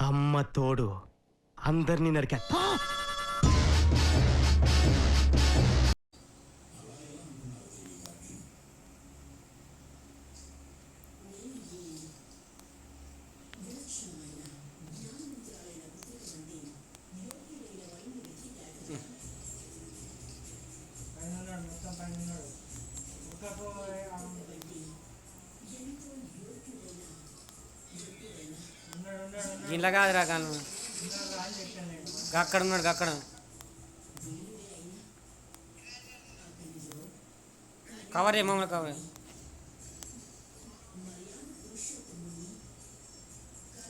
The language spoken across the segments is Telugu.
అమ్మ తోడు. అందరినీ నరికా పైన మొత్తం పైన ఉన్నాడు ఉక్కపోయి ఉన్నాడు కాదురా కాను అక్కడ ఉన్నాడు అక్కడ. కవర్ ఏ మమ్మల్ని కవర్.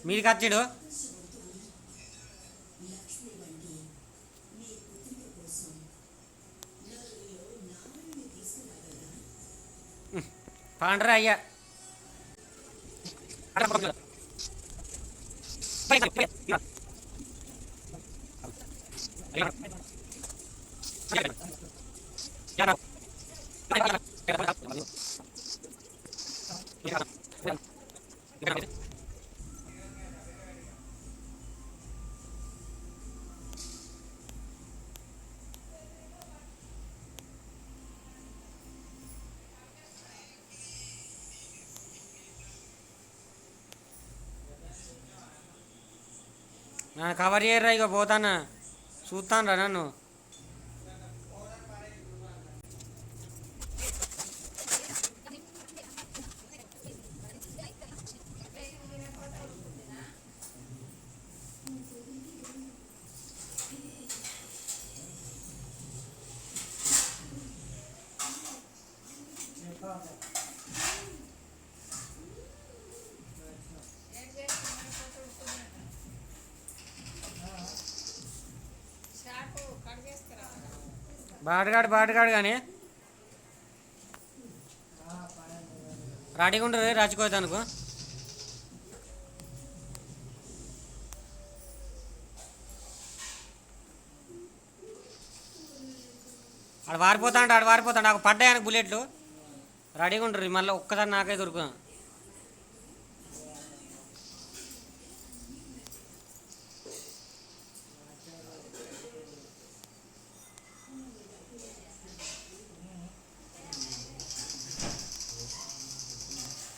మీరు వచ్చాడు పాండరా అయ్యా. Jangan. నన్ను కవర్ చేయరా ఇక పోతానా చూస్తాను రా నన్ను బాటగాడు బాటగాడు కానీ రెడీగా ఉండరు రాచుకోవటానికి ఆడు వారిపోతాడు ఆడు వారిపోతాడు. నాకు పడ్డాయనికి బుల్లెట్లు. రెడీగా ఉండరు మళ్ళీ ఒక్కసారి నాకే దొరుకుతాను.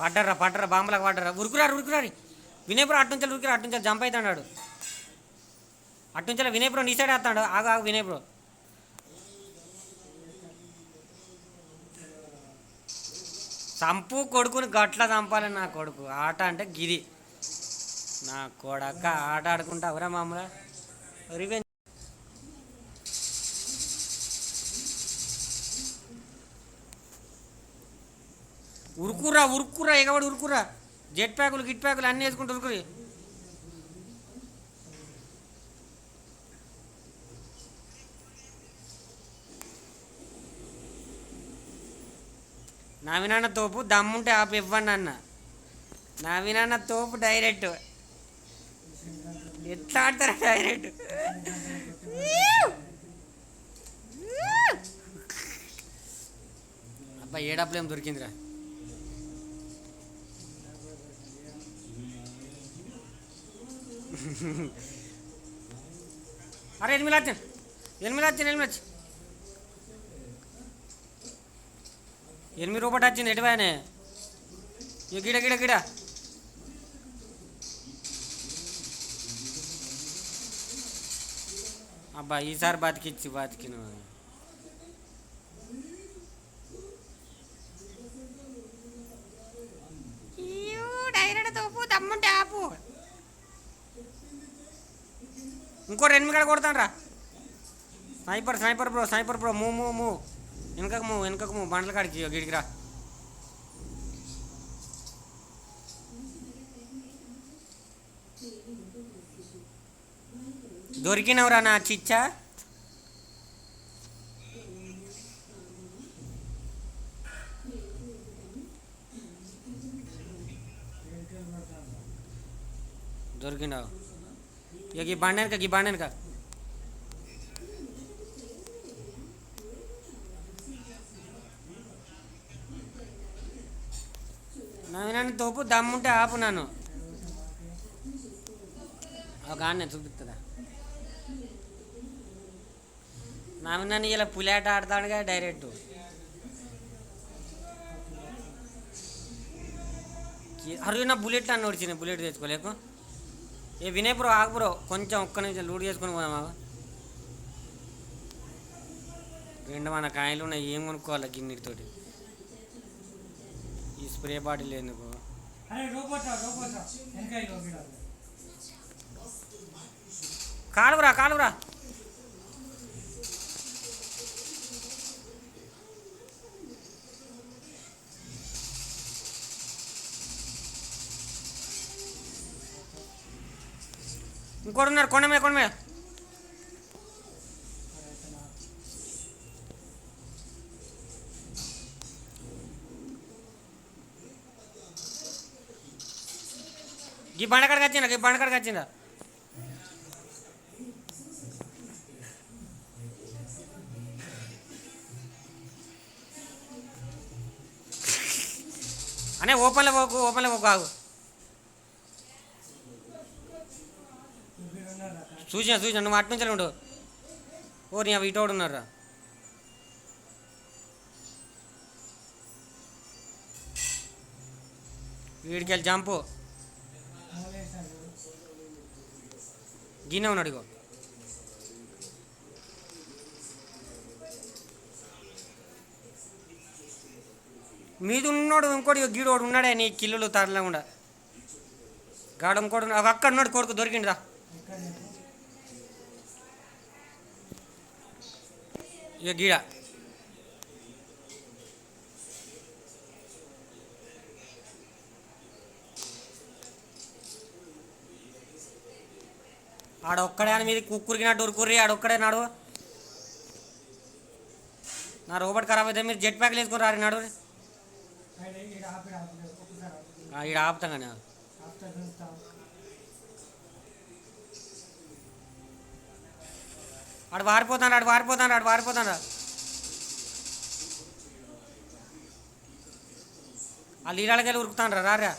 పడ్డర్రా పడ్డరా బాంబులకు పడ్డర్రా. ఉరుకురారు ఉరుకురారి. వినయపురం అట్టుంచాలి ఉరికిరా అట్టుంచాలి జంప్ అవుతాడు అట్టుంచాలి వినయపురం నీ సైడ్ వేస్తాడు ఆగు ఆగు వినయపురం చంపు కొడుకుని గట్ల చంపాలి నా కొడుకు. ఆట అంటే గిది. నా కొడక ఆట ఆడుకుంటా. ఎవరా మామూలు. రివెంజ్ ఉరుకురా ఉరుకురా ఎగబడి ఉరుకురా. జెట్ ప్యాకులు గిట్ ప్యాకులు అన్నీ వేసుకుంటూ ఉరుకురి. నవీనన్న తోపు దమ్ముంటే ఆపు ఇవ్వండి అన్న. నవీనన్న తోపు డైరెక్ట్. ఎట్లా ఆడతారు డైరెక్ట్? అబ్బా ఏడప్పుడు ఏం దొరికిందిరా? అరే ఎనిమిది వచ్చాను ఎనిమిది వచ్చాను ఎనిమిది వచ్చి ఎనిమిది రూపాయలు వచ్చింది ఎటువానే ఇక గిడ గిడ గిడ అబ్బా ఈసారి బతికిచ్చి బతికిన డైరెక్ట్ తోపు దమ్ముంటే ఆపు ఇంకో రెండు కాడ కొడతాను రా sniper sniper bro sniper bro మూ మూ మూ. వెనకకు మూ వెనకకు మూ బండ్ల కాడికి గిడికి రా. దొరికినవరా నా చిచ్చా. గీ ఈ బండి వెనక ఈ బండి వెనక నన్ను తోపు దమ్ముంటే ఆపు నన్ను. ఒక ఆన్నే చూపిస్తుందా నా నన్ను ఇలా పులేట ఆడతాడుగా డైరెక్ట్. అరే నా బుల్లెట్ అన్న వచ్చిన బుల్లెట్ తెచ్చుకోలేకు. ఏ వినయ్ బ్రో ఆగు బ్రో. కొంచెం ఒక్క నిమిషం లూడ్ చేసుకొని పోదాం ఆగు. రెండు మన కాయలు ఉన్నాయి ఏం కొనుక్కోవాలి గిన్నెతోటి? ఈ స్ప్రే బాటిల్ ఎందుకు? కాలువరా కాలువరా ఇంకోటి ఉన్నారు కొండ మీద కొండ మీద. ఈ బండకాడికి వచ్చిందా ఈ బండకాడికి వచ్చిందా? అనే ఓపెన్లో పోకు ఓపెన్లో పోకు ఆగు ఇక్కడ ఉన్నారు అక్కడ చూసిన చూసిన నువ్వు అటు నుంచి ఉండు. ఓ నీ అవి ఇటోడు ఉన్నారా వీడికి వెళ్ళి జంపు. గిన్నె ఉన్నాడు ఇగో. మీది ఉన్నాడు ఇంకోటి గీడోడు ఉన్నాడే నీ కిల్లులు తరలేకుండా. గాడు ఇంకోటి అక్కడ ఉన్నాడు కొడుకు దొరికిండురా. ఇక గీడ ఆడొక్కడే అని మీద కుక్కురికినట్టు ఉరుకుర్రి ఆడొక్కడే నాడు. నా రోబోట్ ఖరాబ్ అయితే మీరు జెట్ ప్యాక్లు వేసుకుని రారు నాడు. ఇక్కడ ఈడ ఆపుతాం కానీ. ఆడు వారిపోతాడు ఆడు వారిపోతాడు ఆడు వారిపోతాడు ఆ లీలాలకి వెళ్ళి ఉరుకుతాడు రా రా.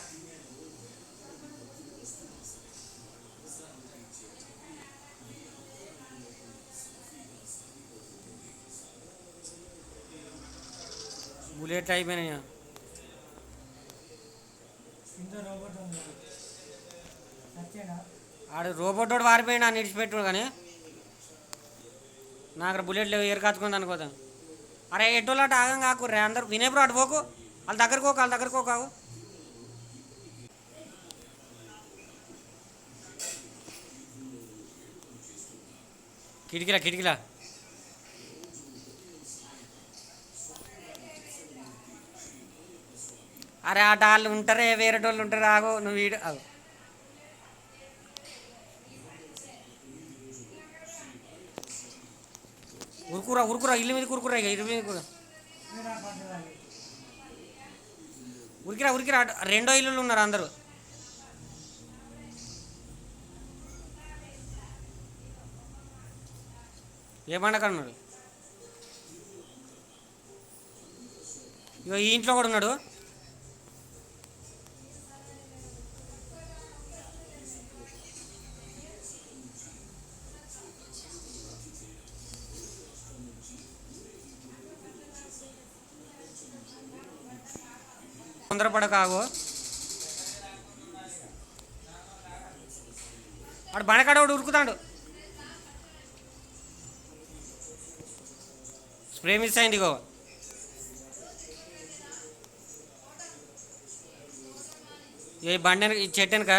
బుల్లెట్ అయిపోయినాయి. ఆడు రోబోట్ వాడు వారిపోయినా నిడిచిపెట్టు కానీ నా అక్కడ బుల్లెట్ లేవు ఏరు కాచుకుంది అనుకోదాం అరే ఎటోలాట ఆగం కాకు రే అందరు వినేప్పుడు అటు పోకు. వాళ్ళ దగ్గరకు వాళ్ళ దగ్గరకు కావు కిటికీలా కిటికీలా. అరే ఆట వాళ్ళు ఉంటారే వేరే వాళ్ళు ఉంటారు ఆగో నువ్వు వీడు ఆగు. ఉరుకురా ఉరుకురా ఇల్లు మీద కురుకురా ఇక ఇల్లు మీద కూడా ఉరికిరా ఉరికిరా రెండో ఇల్లులు ఉన్నారు అందరూ. ఏ పండగ ఉన్నాడు? ఇగో ఈ ఇంట్లో కూడా ఉన్నాడు. తొందరపడకాగో. వాడు బండకాడ వాడు ఉరుకుతాడు. స్ప్రే మిస్ అయింది ఇగో. ఏ బండి ఈ చెట్టు వెనక?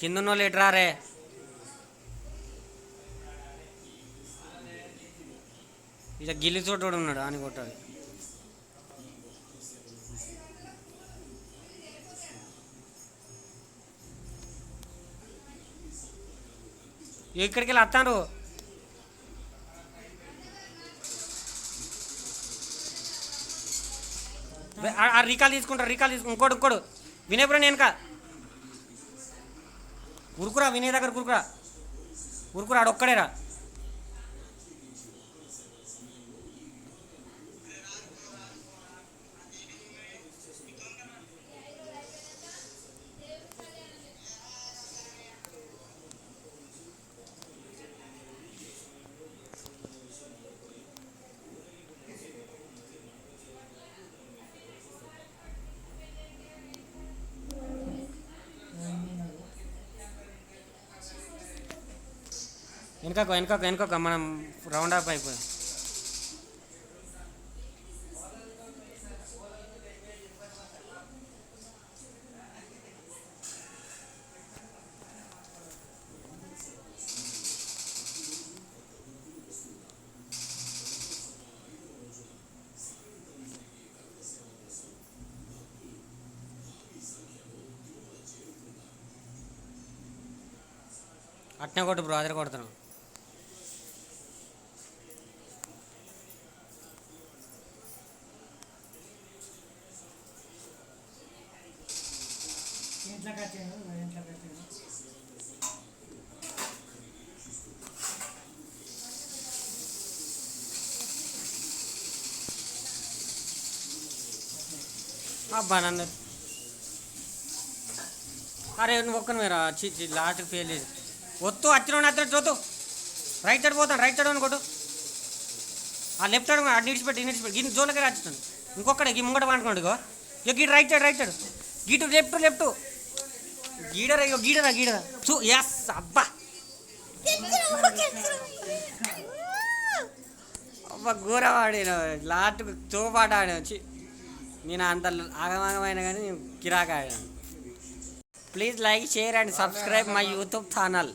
కింద వాళ్ళు ఎటు రారే ఇక గిల్లి చోటు ఉన్నాడు అని కొట్టాలి ఇక్కడికి వెళ్ళి వస్తాను ఆ రీకాల్ తీసుకుంటా రీకాల్ తీసుకు ఇంకోడు ఇంకోడు వినయపురం వెనక. ఉరుకురా వినయ్ దగ్గర ఉరుకురా. ఉరుకురా ఆడు వెనకకు వెనకకు వెనకకు మనం రౌండ్ అప్ అయిపోయాం. అట్నే కొట్టు బ్రో అదే కొడుతున్నాం. అబ్బా నన్ను. అరే నువ్వు ఒక్కను మీరు చి చి లాస్ట్కి ఫెయిల్ చేసి. వత్తు అచ్చిన అతను చూద్దు. రైట్ సైడ్ పోతాను రైట్ సైడ్ అనుకోటు ఆ లెఫ్ట్ సైడ్ అటు నిడిచిపెట్టి ఇటు నిడిచిపెట్టి గిన్ని జోన్లకి రాచుతాను ఇంకొకటి గీ ముంగట పండుకోండి ఇగో. ఇక గీడు రైట్ సైడ్ రైట్ సైడ్ గీటు లెఫ్ట్ లెఫ్ట్ గీడరా ఇగో గీడరా గీడరా. చూ ఎస్ అబ్బా. అబ్బా ఘోరవాడిన. ఆడిన లాస్ట్కు తోపాట ఆడిన. వచ్చి నేను అంత ఆగమాగమైన కానీ కిరాక please like share and subscribe my YouTube channel